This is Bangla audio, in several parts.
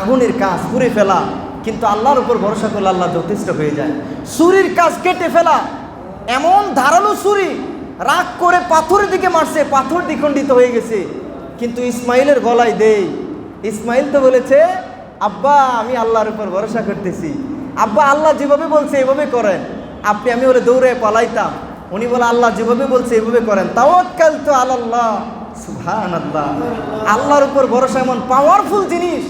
আগুনের কাজ পুড়ে ফেলা, কিন্তু আল্লাহর উপর ভরসা করলে আল্লাহ যথেষ্ট হয়ে যায়। ছুরির কাজ কেটে ফেলা, এমন ধারালো ছুরি রাগ করে পাথরের দিকে মারছে, পাথর দ্বিখণ্ডিত হয়ে গেছে। কিন্তু ইসমাইলের গলায় দেই। ইসমাইল তো বলেছে, আব্বা, আমি আল্লাহর উপর ভরসা করতেছি। আব্বা, আল্লাহ যেভাবে বলছে এভাবে করেন। আপনি, আমি বলে দৌড়ে পালাইতাম। উনি বলে, আল্লাহ যেভাবে বলছে এভাবে করেন। তাওয়াক্কাল তো আল্লাহ সুবহান আল্লাহ আল্লাহর উপর ভরসা এমন পাওয়ারফুল জিনিস।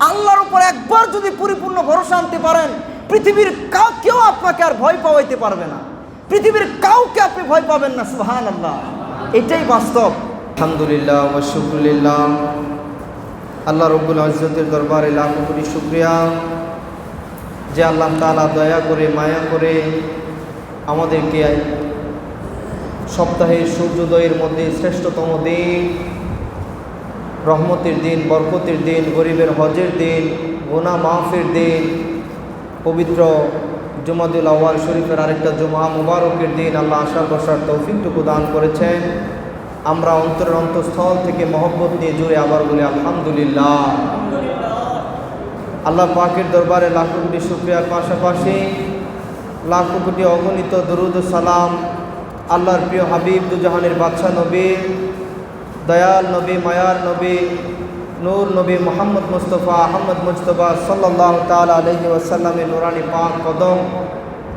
আল্লাহর উপর একবার যদি পরিপূর্ণ ভরসা আনতে পারেন, পৃথিবীর কাউকেও আপনাকে আর ভয় পাওয়াইতে পারবে না। পৃথিবীর কাউকে আপনি ভয় পাবেন না সুবহান আল্লাহ এটাই বাস্তব। আলহামদুলিল্লাহ শুক্রুলিল্লাহ। আল্লাহ রব্বুল আজতের দরবারে লাখ কোটি শুক্রিয়া। যে আল্লাহ তালা দয়া করে, মায়া করে আমাদেরকে সপ্তাহের সূর্যোদয়ের মধ্যে শ্রেষ্ঠতম দিন রহমতের দিন, বরকতের দিন, গরিবের হজের দিন গোনা মাহফের দিন, পবিত্র জুমাদুল আওয়াল শরীফের আরেকটা জুমা মুবারকের দিন আল্লাহ আশার বসার তৌফিকটুকু দান করেছেন। আমরা অন্তরের অন্তঃস্থল থেকে মহব্বত নিয়ে জুড়ে আবার বলি, আলহামদুলিল্লাহ। আল্লাহ পাকের দরবারে লাখো কোটি শুক্রিয়ার পাশাপাশি লাখো কোটি অগণিত দরুদ সালাম। আল্লাহর প্রিয় হাবিব, দুজাহানের বাদশাহ নবী দয়াল নবী, মায়ার নবী, নূর নবী মোহাম্মদ মুস্তফা, আহমদ মুস্তফা সাল্লাহ তাল আলহি ওসাল্লামের নুরানি পাক কদম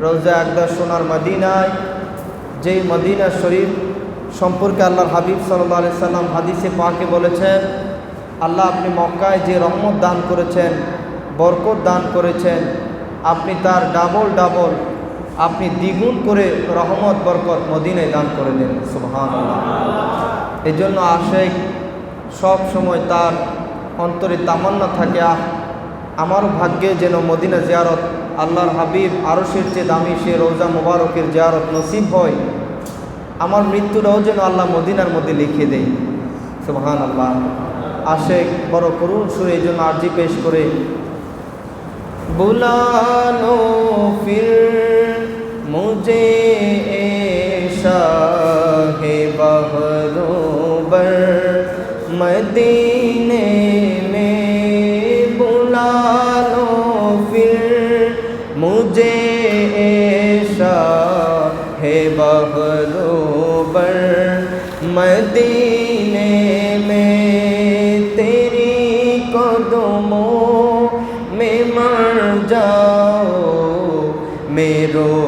রোজা একদার সোনার মদিনায়, যেই মদিনা শরীফ সম্পর্কে আল্লাহর হাবিব সাল্লাহ আলি সাল্লাম হাদিসে পাকে বলেছেন, আল্লাহ আপনি মক্কায় যে রহমত দান করেছেন, বরকত দান করেছেন, আপনি তার ডাবল ডাবল, আপনি দ্বিগুণ করে রহমত, বরকত মদিনায় দান করে দেন। সুবহান এই জন্য আশেক সব সময় তার অন্তরে তামান্না থাকে, আহ আমারও ভাগ্যে যেন মদিনা জিয়ারত, আল্লাহর হাবিব আরশের চেয়ে দামি সে রোজা মোবারকের জিয়ারত নসিব হয়, আমার মৃত্যুটাও যেন আল্লাহ মদিনার মধ্যে লিখে দেয়। সুবহান আল্লাহ আশেক বড় করুণ সুরে এই জন্য আর্জি পেশ করে, বুলানো ফির মুঝে শাহে اکبر مدینے میں بلا لو پھر مجھے ایشا ہے بہروبر مدینے میں تیری قدموں میں مر جاؤ میرو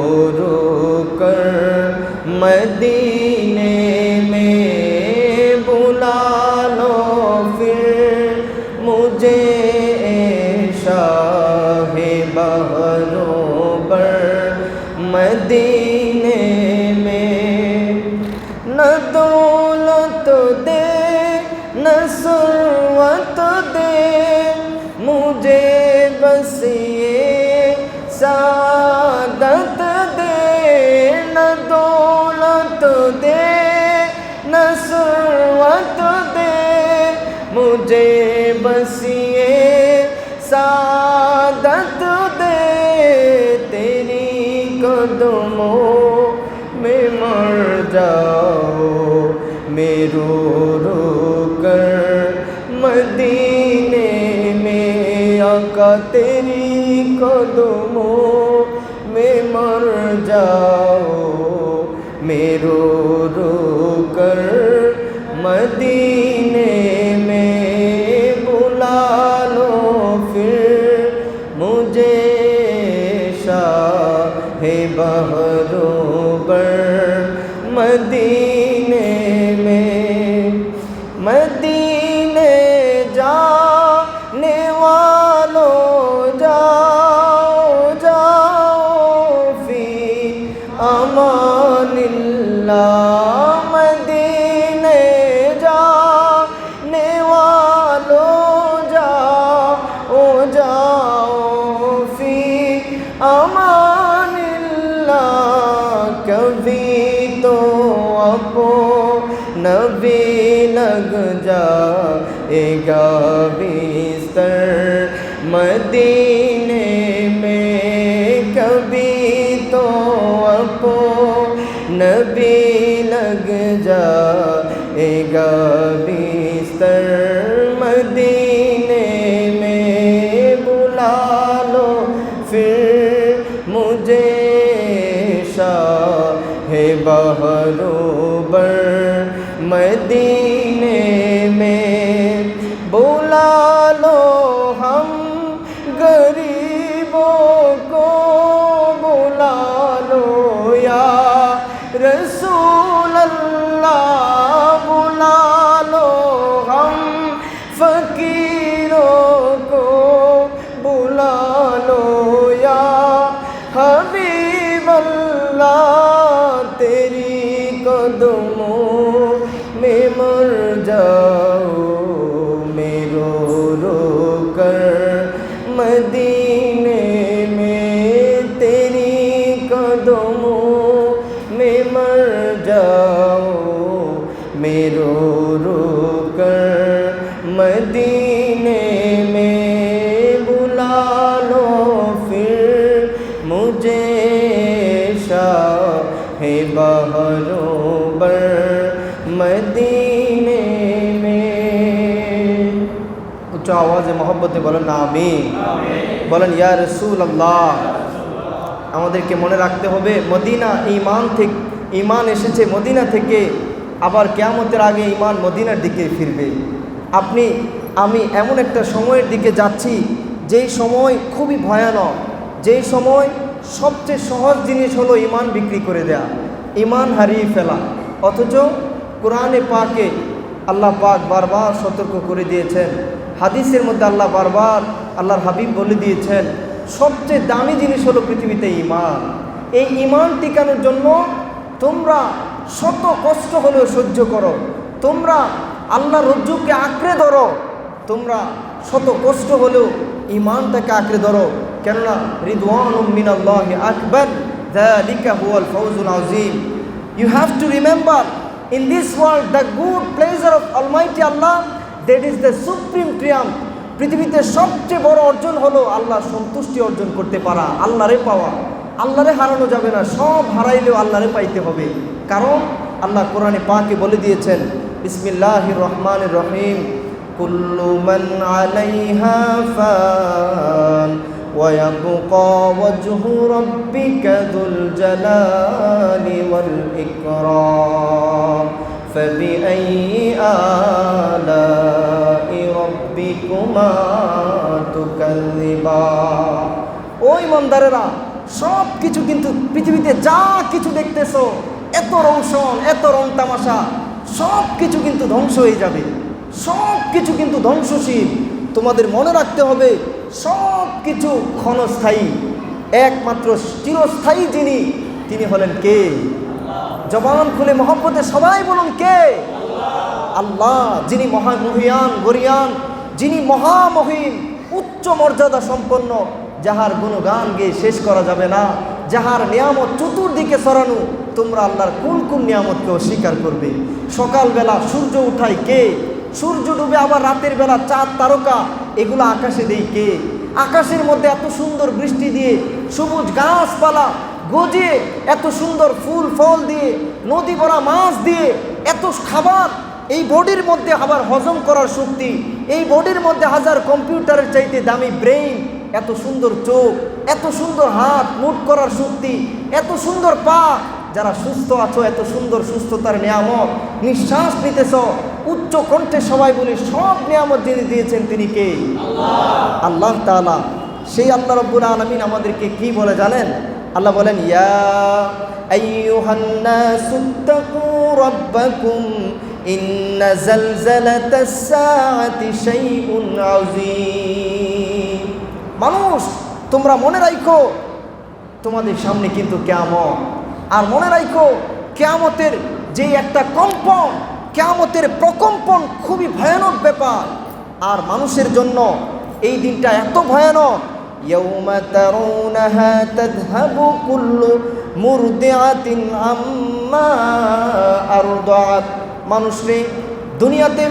न दे, मुझे बस ये सादत दे, तेरी कदमों में मर जाओ, मेरो रो कर मदीने में आका, तेरी कदमों में मर जाओ, मेरो शाह बहरोबर मदीने मदीने में कभी तो अपो नबी लग जाएगा बिस्तर। बहरोबर मदीने में। उच्च आवाज़ मोहब्बत में बोलें বলেন ইয়া রসুল আল্লাহ আমাদেরকে মনে রাখতে হবে মদিনা ইমান থেকে ইমান এসেছে মদিনা থেকে আবার কেয়ামতের আগে ইমান মদিনার দিকে ফিরবে। আপনি আমি এমন একটা সময়ের দিকে যাচ্ছি যেই সময় খুবই ভয়ানক যেই সময় সবচেয়ে সহজ জিনিস হলো ইমান বিক্রি করে দেয়া। ইমান হারিয়ে ফেলা। অথচ কোরআনে পাকে আল্লাহ পাক বারবার সতর্ক করে দিয়েছেন। হাদিসের মধ্যে আল্লাহ বারবার আল্লাহর হাবিব বলে দিয়েছেন, সবচেয়ে দামি জিনিস হলো পৃথিবীতে ইমান এই ইমান টিকানোর জন্য তোমরা শত কষ্ট হলেও সহ্য করো। তোমরা আল্লাহ রজ্জুকে আঁকড়ে ধরো। তোমরা শত কষ্ট হলেও ইমানটাকে আঁকড়ে ধরো। কেননা রিদওয়ান মিনাল্লাহ আকবর। দ্যালিকা হুয়াল ফৌজুল আজিম You have to remember, in this world, the good pleasure of Almighty Allah, that is the supreme triumph. পৃথিবীতে সবচেয়ে বড় অর্জন হলো আল্লাহ সন্তুষ্টি অর্জন করতে পারা, আল্লাহরে পাওয়া। আল্লাহরে হারানো যাবে না, সব হারাইলেও আল্লাহরে পাইতে হবে। কারণ আল্লাহ কোরআনে পাকে বলে দিয়েছেন বিসমিল্লাহ রহমান রহিম, কুল্লু মান আলাইহা ফান। ويبقى وجه ربك ذو الجلال والإكرام فبأي آلاء ربكما تكذبان ও ইমানদারেরা সব কিছু কিন্তু পৃথিবীতে যা কিছু দেখতেছো এত রংশন এত রং তামাশা সব কিছু কিন্তু ধ্বংস হয়ে যাবে সব কিছু কিন্তু ধ্বংসশীল তোমাদের মনে রাখতে হবে সব কিছু ক্ষণস্থায়ী, একমাত্র চিরস্থায়ী যিনি, তিনি হলেন কে? জবান খুলে মহব্বতে সবাই বলুন কে? আল্লাহ, যিনি মহামহিয়ান, গরিয়ান, যিনি মহামহিম, উচ্চ মর্যাদা সম্পন্ন, যাহার গুণগান গিয়ে শেষ করা যাবে না, যাহার নিয়ামত চতুর্দিকে সরানো, তোমরা আল্লাহর কোন কোন নিয়ামতকে অস্বীকার করবে। সকালবেলা সূর্য উঠায় কে? সূর্য ডুবে আবার রাতের বেলা চাঁদ তারকা, এগুলো আকাশে দেই কে? আকাশের মধ্যে এত সুন্দর বৃষ্টি দিয়ে, সবুজ গাছপালা গজিয়ে, এত সুন্দর ফুল, ফল দিয়ে, নদী ভরা মাছ দিয়ে, এত খাবার, এই বডির মধ্যে আবার হজম করার শক্তি, এই বডির মধ্যে হাজার কম্পিউটারের চাইতে দামি ব্রেইন, এত সুন্দর চোখ, এত সুন্দর হাত মুট করার শক্তি, এত সুন্দর পা, যারা সুস্থ আছো, এত সুন্দর সুস্থতার নিয়ামত, নিঃশ্বাস নিতেছ উচ্চ কণ্ঠে সবাই বলি সব নিয়ামত যিনি দিয়েছেন তিনি কে? আল্লাহ। তাআলা। সেই আল্লাহ রব্বুল আলমিন আমাদেরকে কি বলে জানেন? আল্লাহ বলেন ইয়া মানুষ তোমরা মনে রাখো তোমাদের সামনে কিন্তু কেমন আর মনে রাখো কেয়ামতের যে একটা কম্পন কেয়ামতের প্রকম্পন খুবই ভয়ানক ব্যাপার আর মানুষের জন্য এই দিনটা এত ভয়ানক يوم ترونها تذهب كل مرضعة عما أرضعت মানুষরে দুনিয়াতে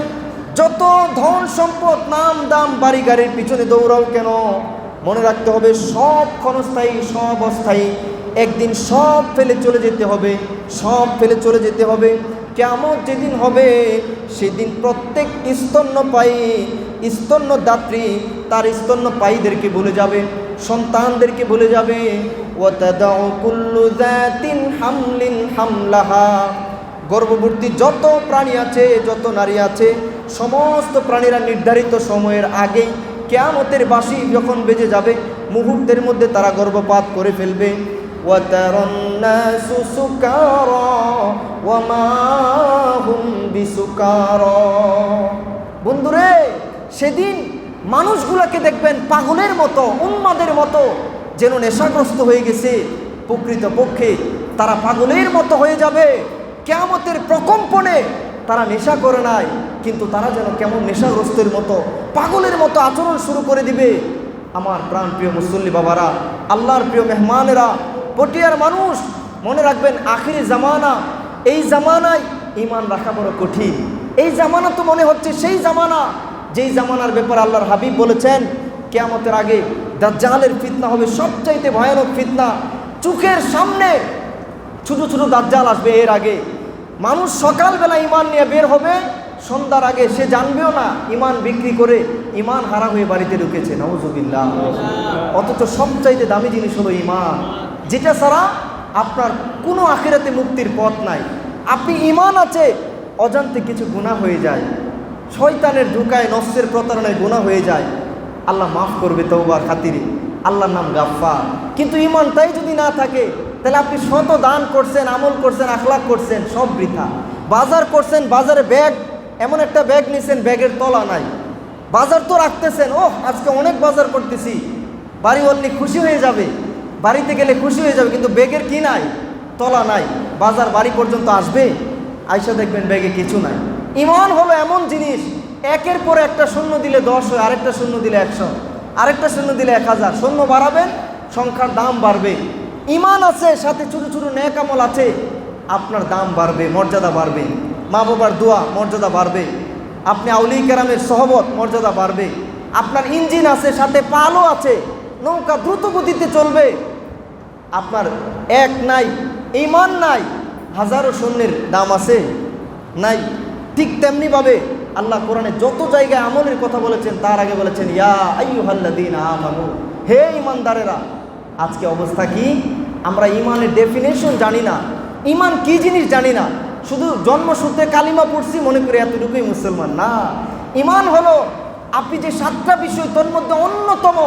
যত ধন সম্পদ নাম দাম বাড়ি গাড়ির পিছনে দৌড়াও কেন মনে রাখতে হবে সব ক্ষণস্থায়ী সব অস্থায়ী একদিন সব ফেলে চলে যেতে হবে সব ফেলে চলে যেতে হবে কেমন যেদিন হবে, সেদিন প্রত্যেক স্তন্যপায়ী স্তন্যদাত্রী তার স্তন্যপায়ীদেরকে বলে যাবে, সন্তানদেরকে বলে যাবে হামলিন হামলাহা। গর্ভবতী যত প্রাণী আছে, যত নারী আছে, সমস্ত প্রাণীরা নির্ধারিত সময়ের আগেই কেয়ামতের বাসি যখন বেজে যাবে, মুহূর্তের মধ্যে তারা গর্ভপাত করে ফেলবে। وترى الناس سكارى وما هم بسكارى বন্ধুরে সেদিন মানুষগুলোকে দেখবেন পাগলের মতো উন্মাদের মতো যেন নেশাগ্রস্ত হয়ে গেছে প্রকৃত পক্ষে তারা পাগলের মতো হয়ে যাবে কেয়ামতের প্রকম্পনে তারা নেশা করে নাই কিন্তু তারা যেন কেমন নেশাগ্রস্তের মতো পাগলের মতো আচরণ শুরু করে দিবে আমার প্রাণ প্রিয় মুসল্লি বাবারা আল্লাহর প্রিয় মেহমানেরা পটিয়ার মানুষ, মনে রাখবেন আখিরি জামানা, এই জামানায় ইমান রাখা বড় কঠিন। এই জামানা তো মনে হচ্ছে সেই জামানা, যেই জামানার ব্যাপারে আল্লাহর হাবিব বলেছেন, কেয়ামতের আগে দাজ্জালের ফিতনা হবে সবচাইতে ভয়ানক ফিতনা। চোখের সামনে ছোট ছোট দাজ্জাল আসবে এর আগে। মানুষ সকালবেলা ইমান নিয়ে বের হবে, সন্ধ্যার আগে সে জানবেও না ইমান বিক্রি করে ইমান হারা হয়ে বাড়িতে ঢুকেছে। নওজুবিল্লাহ অথচ সবচাইতে দামি জিনিস হলো ইমান যেটা ছাড়া আপনার কোনো আখেরাতে মুক্তির পথ নাই। আপনি ইমান আছে, অজান্তে কিছু গুণা হয়ে যায়। শয়তানের ঢুকায় নষ্টের প্রতারণায় গুণা হয়ে যায়। আল্লাহ মাফ করবে তৌবার খাতিরে। আল্লাহর নাম গাফফা কিন্তু ইমানটাই যদি না থাকে, তাহলে আপনি শত দান করছেন, আমল করছেন আখলাক করছেন, সব বৃথা। বাজার করছেন, বাজারে ব্যাগ, এমন একটা ব্যাগ নিছেন, ব্যাগের তলা নাই। বাজার তো রাখতেছেন ও আজকে অনেক বাজার করতেছি। বাড়ি অল্লি খুশি হয়ে যাবে। বাড়িতে গেলে খুশি হয়ে যাবে, কিন্তু ব্যাগের কি নাই? তলা নাই। বাজার বাড়ি পর্যন্ত আসবে? আইসা দেখবেন ব্যাগে কিছু নাই। ইমান হলো এমন জিনিস, একের পর একটা শূন্য দিলে দশ হয়, আরেকটা শূন্য দিলে একশো। আরেকটা শূন্য দিলে এক হাজার। শূন্য বাড়াবেন, সংখ্যার দাম বাড়বে। ইমান আছে, সাথে ছোটো ছোটো ন্যাক আমল আছে, আপনার দাম বাড়বে, মর্যাদা বাড়বে। মা বাবার দোয়া, মর্যাদা বাড়বে। আপনি আউলি কেরামের সহবত, মর্যাদা বাড়বে। আপনার ইঞ্জিন আছে, সাথে পালও আছে। নৌকা দ্রুত গতিতে চলবে। আপনার এক নাই ইমান নাই, হাজারো শূন্যের দাম আছে, নাই। ঠিক তেমনিভাবে আল্লাহ কোরআনে যত জায়গায় আমলের কথা বলেছেন, তার আগে বলেছেন, ইয়া আইয়ুহাল্লাদিন আমানু হে ইমানদারেরা আজকে অবস্থা কি? আমরা ইমানের ডেফিনেশন জানি না। ইমান কি জিনিস জানি না। শুধু জন্মসূত্রে কালিমা পড়ছি, মনে করি এতটুকুই মুসলমান না। ইমান হলো, আপনি যে সাতটা বিষয়, তোর মধ্যে অন্যতম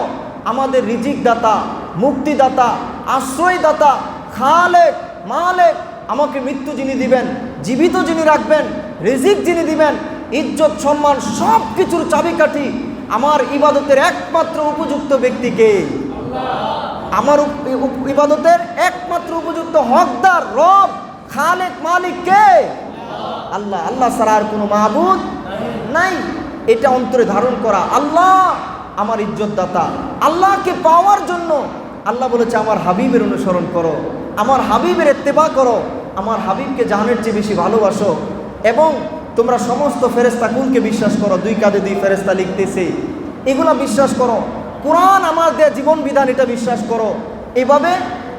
আমাদের রিজিক দাতা মুক্তিদাতা, আশ্রয়দাতা, খালেক, মালেক আমাকে মৃত্যু যিনি দিবেন, জীবিত যিনি রাখবেন, রিজিক যিনি দিবেন, ইজ্জত, সম্মান সব কিছুর চাবিকাঠি আমার ইবাদতের একমাত্র উপযুক্ত ব্যক্তিকে। আমার ইবাদতের একমাত্র উপযুক্ত হকদার, রব, খালেক, মালিক কে? আল্লাহ। আল্লাহ ছাড়া আর কোনো মাহবুদ নাই। এটা অন্তরে ধারণ করা আল্লাহ। আমার ইজ্জতদাতা। আল্লাহকে পাওয়ার জন্য আল্লাহ বলেছে, আমার হাবিবের অনুসরণ করো, আমার হাবিবের এত্তেবা করো, আমার হাবিবকে জাহানের চেয়ে বেশি ভালোবাসো এবং তোমরা সমস্ত ফেরেস্তা কুলকে বিশ্বাস করো। দুই কাঁধে দুই ফেরেস্তা লিখতেছে, এগুলা বিশ্বাস করো। কোরআন আমার দেয়া জীবন বিধান, এটা বিশ্বাস করো। এভাবে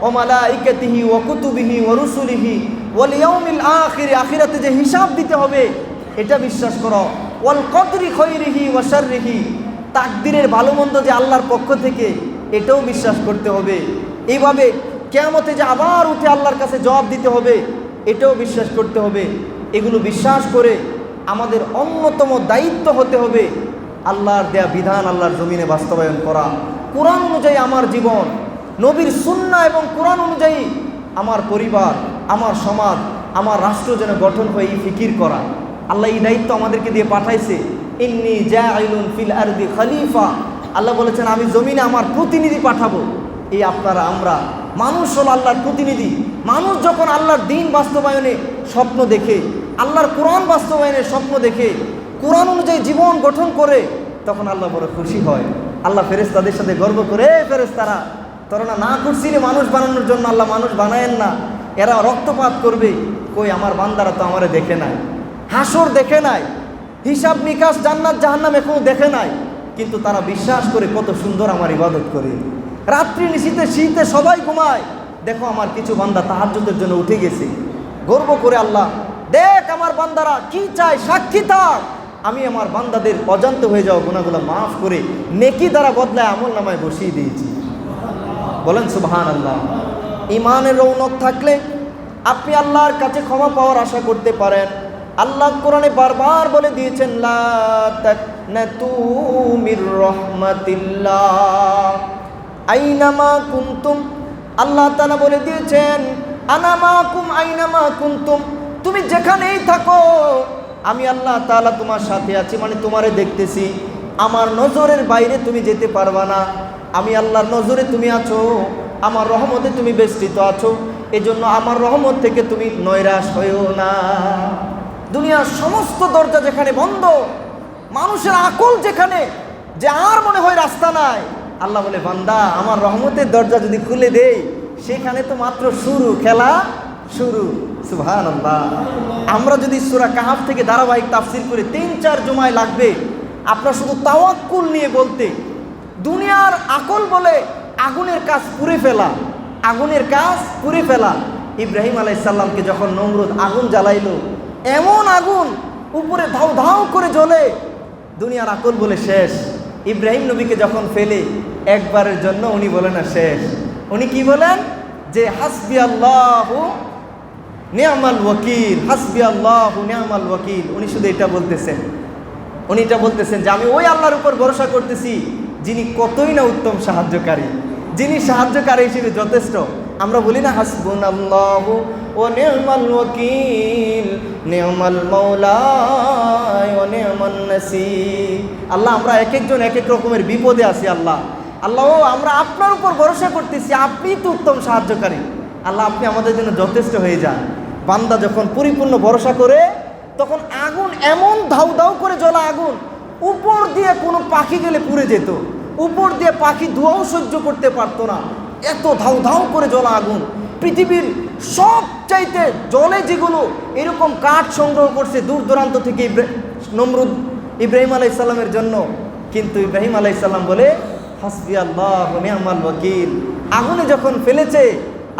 ওমালা ইকেতিহি ও কুতুবিহি ও রুসুলিহি ওয়াল ইয়াউমিল আখির, আখিরাতে যে হিসাব দিতে হবে, এটা বিশ্বাস করো। ওয়াল কদরি খৈরিহি ওয়া শাররিহি তাকদিরের ভালো মন্দ যে আল্লাহর পক্ষ থেকে, এটাও বিশ্বাস করতে হবে। এইভাবে কেয়ামতে যে আবার উঠে আল্লাহর কাছে জবাব দিতে হবে, এটাও বিশ্বাস করতে হবে। এগুলো বিশ্বাস করে আমাদের অন্যতম দায়িত্ব হতে হবে আল্লাহর দেয়া বিধান, আল্লাহর জমিনে বাস্তবায়ন করা। কোরআন অনুযায়ী আমার জীবন, নবীর সুন্না এবং কোরআন অনুযায়ী আমার পরিবার, আমার সমাজ, আমার রাষ্ট্র যেন গঠন হয়ে এই ফিকির করা। আল্লাহ এই দায়িত্ব আমাদেরকে দিয়ে পাঠাইছে। ফিল আরদি খলিফা। আল্লাহ বলেছেন, আমি জমিনে আমার প্রতিনিধি পাঠাবো। এই আপনারা, আমরা। মানুষ হল আল্লাহর প্রতিনিধি। মানুষ যখন আল্লাহর দিন বাস্তবায়নে স্বপ্ন দেখে, আল্লাহর কোরআন বাস্তবায়নের স্বপ্ন দেখে, কোরআন অনুযায়ী জীবন গঠন করে, তখন আল্লাহ বড় খুশি হয়। আল্লাহ ফেরেস্তাদের সাথে গর্ব করে ফেরেস্তারা তোরা না করছিলে মানুষ বানানোর জন্য, আল্লাহ মানুষ বানায়েন না। এরা রক্তপাত করবে। কই, আমার বান্দারা তো আমারে দেখে নাই। হাসর দেখে নাই। হিসাব নিকাশ জান্নাত জাহান্নাম এখনও দেখে নাই, কিন্তু তারা বিশ্বাস করে কত সুন্দর আমার ইবাদত করে। রাত্রি নিশীতে শীতে সবাই ঘুমায়। দেখো আমার কিছু বান্দা তাহাজ্জুদের জন্য উঠে গেছে। গর্ব করে আল্লাহ, দেখ আমার বান্দারা কি চায়, সাক্ষী থাক আমি আমার বান্দাদের অজান্ত হয়ে যাওয়া গুণাগুলো মাফ করে নেকি দ্বারা বদলায় আমল নামায় বসিয়ে দিয়েছি। বলেন সুবহান আল্লাহ ইমানের রৌনক থাকলে আপনি আল্লাহর কাছে ক্ষমা পাওয়ার আশা করতে পারেন। আল্লাহ কোরআনে বারবার বলে দিয়েছেন আইনামা কুনতুম? আল্লাহ তালা বলে দিয়েছেন আনামা কুম আইনামা কুনতুম? তুমি যেখানেই থাকো, আমি আল্লাহ তালা তোমার সাথে আছি মানে তোমারে দেখতেছি। আমার নজরের বাইরে তুমি যেতে পারবা না। আমি আল্লাহর নজরে তুমি আছো, আমার রহমতে তুমি বেষ্টিত আছো। এজন্য আমার রহমত থেকে তুমি নৈরাশ হয়েও না। দুনিয়ার সমস্ত দরজা যেখানে বন্ধ, মানুষের আকল যেখানে, যে আর মনে হয় রাস্তা নাই। আল্লাহ বলে, বান্দা, আমার রহমতের দরজা যদি খুলে দেই, সেখানে তো মাত্র শুরু, খেলা শুরু। সুভান আমরা যদি সুরা কাহাফ থেকে ধারাবাহিক তাফসিল করে তিন, চার জমায় লাগবে, আপনার শুধু তাওয়াক্কুল নিয়ে বলতে, দুনিয়ার আকল বলে আগুনের কাজ পুড়ে ফেলা, আগুনের কাজ পুড়ে ফেলা। ইব্রাহিম আলাইসাল্লামকে যখন নমরুদ আগুন জ্বালাইলো এমন আগুন উপরে ধাউ ধাউ করে জ্বলে। দুনিয়ার আকল বলে শেষ। ইব্রাহিম নবীকে যখন ফেলে, একবারের জন্য উনি বলে না শেষ। উনি কি বলেন? যে, হাসবি আল্লাহ নিয়ামাল ওয়াকিল, হাসবি আল্লাহ নিয়ামাল ওয়াকিল। উনি শুধু এটা বলতেছেন। উনি এটা বলতেছেন যে, আমি ওই আল্লাহর উপর ভরসা করতেছি, যিনি কতই না উত্তম সাহায্যকারী। যিনি সাহায্যকারী হিসেবে যথেষ্ট। আমরা বলি না হাসবুন আল্লাহ ও নিয়ামাল ওয়াকিল, নিয়ামাল মৌলায় ও নিয়ামান নাসির। আল্লাহ, আমরা এক একজন এক এক রকমের বিপদে আছি, আল্লাহ। আল্লাহ, ও আমরা আপনার উপর ভরসা করতেছি, আপনি তো উত্তম সাহায্যকারী। আল্লাহ, আপনি আমাদের জন্য যথেষ্ট হয়ে যান। বান্দা যখন পরিপূর্ণ ভরসা করে, তখন আগুন এমন ধাউ ধাউ করে জ্বলা আগুন। উপর দিয়ে কোনো পাখি গেলে পুড়ে যেত। উপর দিয়ে পাখি ধোঁয়াও সহ্য করতে পারতো না। এত ধাউ ধাউ করে জ্বলা আগুন। পৃথিবীর সব চাইতে জলে যেগুলো এরকম কাঠ সংগ্রহ করছে দূর দূরান্ত থেকে নমরুদ ইব্রাহিম আলাইসাল্লামের জন্য, কিন্তু ইব্রাহিম আলাইসাল্লাম বলে, হাসবি আল্লাহ নিয়ামাল ওয়াকিল। আগুনে যখন ফেলেছে,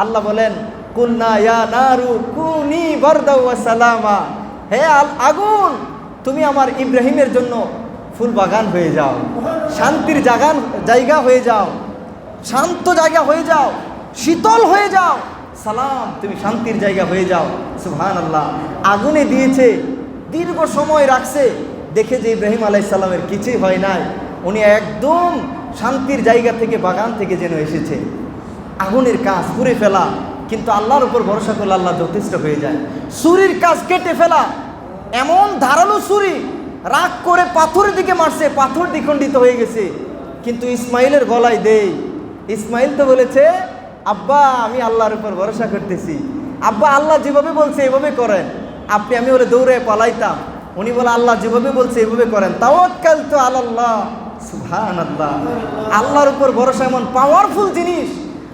আল্লাহ বলেন কুন্না ইয়া নারু কুনি বারদা ওয়া সালামা। হে আগুন, তুমি আমার ইব্রাহিমের জন্য ফুল বাগান হয়ে যাও, শান্তির জাগান জায়গা হয়ে যাও, শান্ত জায়গা হয়ে যাও, শীতল হয়ে যাও। সালাম, তুমি শান্তির জায়গা হয়ে যাও। সুহান আল্লাহ আগুনে দিয়েছে, দীর্ঘ সময় রাখছে। দেখে যে ইব্রাহিম আলাইসাল্লামের কিছুই হয় নাই। উনি একদম শান্তির জায়গা থেকে, বাগান থেকে যেন এসেছে। আগুনের কাজ পুড়ে ফেলা, কিন্তু আল্লাহর উপর ভরসা করলে আল্লাহ যথেষ্ট হয়ে যায়। ছুরির কাজ কেটে ফেলা, এমন ধারালো ছুরি, রাগ করে পাথরের দিকে মারছে, পাথর দ্বিখণ্ডিত হয়ে গেছে। কিন্তু ইসমাইলের গলায় দেই। ইসমাইল তো বলেছে আব্বা, আমি আল্লাহর উপর ভরসা করতেছি। আব্বা, আল্লাহ যেভাবে বলছে, এভাবে করেন। আপনি, আমি বলে দৌড়ে পালাইতাম। উনি বলে, আল্লাহ যেভাবে বলছে, এভাবে করেন। তাওয়াক্কাল তো আল্লাহ আল্লাহ আল্লাহর উপর ভরসা এমন পাওয়ারফুল জিনিস।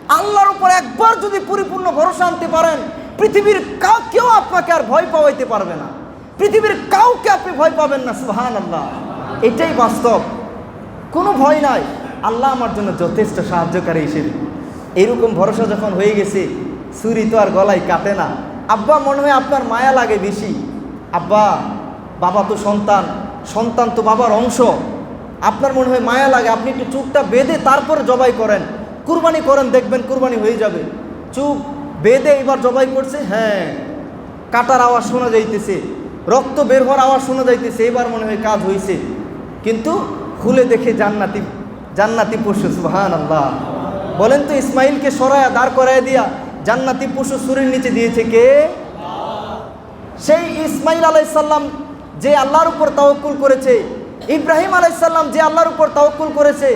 আল্লাহর উপর একবার যদি পরিপূর্ণ ভরসা আনতে পারেন, পৃথিবীর কাউ কেউ আপনাকে আর ভয় পাওয়াইতে পারবে না। পৃথিবীর কাউকে আপনি ভয় পাবেন না সুহান আল্লাহ এটাই বাস্তব। কোনো ভয় নাই। আল্লাহ আমার জন্য যথেষ্ট সাহায্যকারী হিসেবে। এরকম ভরসা যখন হয়ে গেছে, ছুরি তো আর গলায় কাটে না। আব্বা, মনে হয় আপনার মায়া লাগে বেশি। আব্বা, বাবা তো সন্তান। সন্তান তো বাবার অংশ। আপনার মনে হয় মায়া লাগে। আপনি একটু চুপটা বেঁধে তারপরে জবাই করেন। কুরবানি করেন, দেখবেন কুরবানি হয়ে যাবে। চুপ বেঁধে এবার জবাই করছে হ্যাঁ কাটার আওয়াজ শোনা যাইতেছে। রক্ত বের হওয়ার আওয়াজ শোনা যাইতেছে। এবার মনে হয় কাজ হয়েছে কিন্তু খুলে দেখে জান্নাতি জান্নাতি পশু সুহান আল্লাহ বলেন তো ইসমাইলকে সরায়া, দাঁড় করায় দিয়া জান্নাতি পশু সুরের নিচে দিয়েছে কে? সেই ইসমাইল আলাইসাল্লাম যে আল্লাহর উপর তাওকুল করেছে, ইব্রাহিম আলাইসাল্লাম যে আল্লাহর উপর তাওকুল করেছে,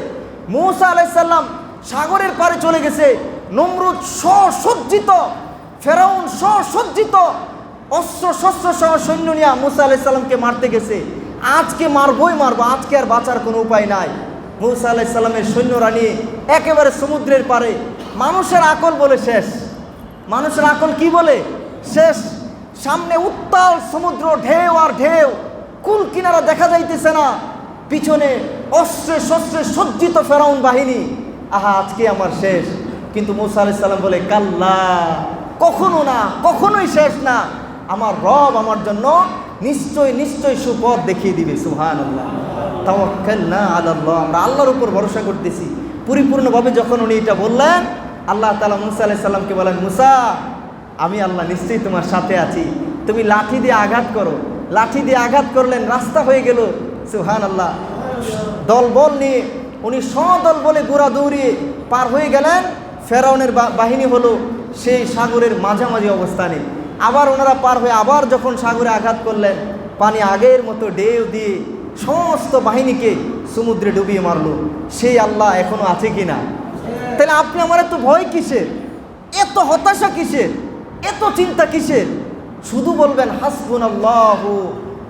মৌসা আলাইসাল্লাম সাগরের পারে চলে গেছে, নমরুদ সসজ্জিত ফেরাউন সসজ্জিত অস্ত্র শস্ত্র সহ সৈন্য নিয়ে মুসা আলাইসাল্লামকে মারতে গেছে। আজকে মারবই মারবো, আজকে আর বাঁচার কোনো উপায় নাই। মুসা আলাইসাল্লামের সৈন্যরা নিয়ে একেবারে সমুদ্রের পারে। মানুষের আকল বলে শেষ। মানুষের আকল কি বলে? শেষ। সামনে উত্তাল সমুদ্র, ঢেউ আর ঢেউ। কুল কিনারা দেখা যাইতেছে না। পিছনে অস্ত্রে শস্ত্রে সজ্জিত ফেরাউন বাহিনী। আহা, আজকে আমার শেষ। কিন্তু মুসা আলাইসাল্লাম বলে, কাল্লা, কখনো না, কখনোই শেষ না। আমার রব আমার জন্য নিশ্চয় নিশ্চয় সুপথ দেখিয়ে দিবে সুহান আল্লাহ তাওয়াক্কাল না আল্লাহ আমরা আল্লাহর উপর ভরসা করতেছি। পরিপূর্ণভাবে যখন উনি এটা বললেন, আল্লাহ তালা মুসা আলাইসাল্লামকে বলেন, মুসা, আমি আল্লাহ নিশ্চয়ই তোমার সাথে আছি। তুমি লাঠি দিয়ে আঘাত করো। লাঠি দিয়ে আঘাত করলেন, রাস্তা হয়ে গেল। সুহান আল্লাহ দল বল নিয়ে উনি সদল বলে গোড়া দৌড়িয়ে পার হয়ে গেলেন। ফেরাউনের বাহিনী হলো সেই সাগরের মাঝামাঝি অবস্থানে। আবার ওনারা পার হয়ে আবার যখন সাগরে আঘাত করলেন, পানি আগের মতো ডেউ দিয়ে সমস্ত বাহিনীকে সমুদ্রে ডুবিয়ে মারল। সেই আল্লাহ এখনও আছে কি না তাহলে আপনি আমার এত ভয় কিসের? এত হতাশা কিসের? এত চিন্তা কিসের? শুধু বলবেন হাসবুন আল্লাহ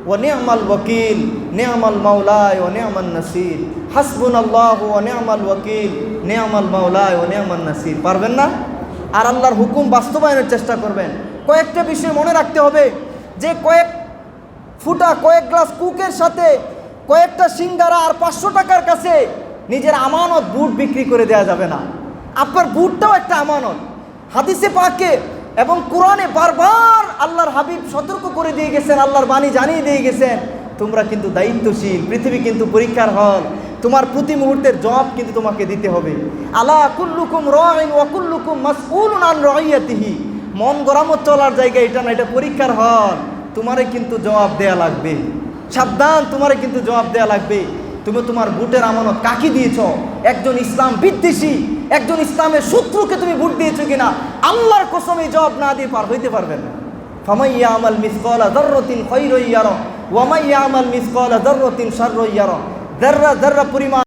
ও নেয়ামাল ওয়াকিল, নেয়ামাল মাওলায় ও নেয়ামান নাসির হাসবুন আল্লাহ ও নেয়ামাল ওয়াকিল, নেয়ামাল মাওলায় ও নেয়ামান নাসির। পারবেন না? আর আল্লাহর হুকুম বাস্তবায়নের চেষ্টা করবেন। কয়েকটা বিষয় মনে রাখতে হবে যে কয়েক ফুটা, কয়েক গ্লাস কুকের সাথে কয়েকটা সিঙ্গারা আর পাঁচশো টাকার কাছে নিজের আমানত বুট বিক্রি করে দেওয়া যাবে না। আপনার বুটটাও একটা আমানত। হাদিসে পাকে এবং কোরআনে বারবার আল্লাহর হাবিব সতর্ক করে দিয়ে গেছেন, আল্লাহর বাণী জানিয়ে দিয়ে গেছেন, তোমরা কিন্তু দায়িত্বশীল, পৃথিবী কিন্তু পরীক্ষার হল। তোমার প্রতি মুহূর্তের জবাব কিন্তু তোমাকে দিতে হবে। আলা কুল্লুকুম রাইন ওয়া কুল্লুকুম মাসউলুন আন মন গরামত চলার জায়গা এটা না, এটা পরীক্ষার হল। তোমারে কিন্তু জবাব দেয়া লাগবে। সাবধান, তোমারে কিন্তু জবাব দেয়া লাগবে। তুমি তোমার ভোটের আমানত কাকে দিয়েছ? একজন ইসলাম বিদ্বেষী, একজন ইসলামের শত্রুকে তুমি ভোট দিয়েছ কিনা? আল্লাহর কসমে জবাব না দিয়ে পার হইতে পারবেন না। ফামাইয়া আমাল মিসকালা দাররাতিন খায়রান ইয়ারা, ওয়া মাইয়া আমাল মিসকালা দাররাতিন শাররান ইয়ারা। দাররা দাররা পরিমাণ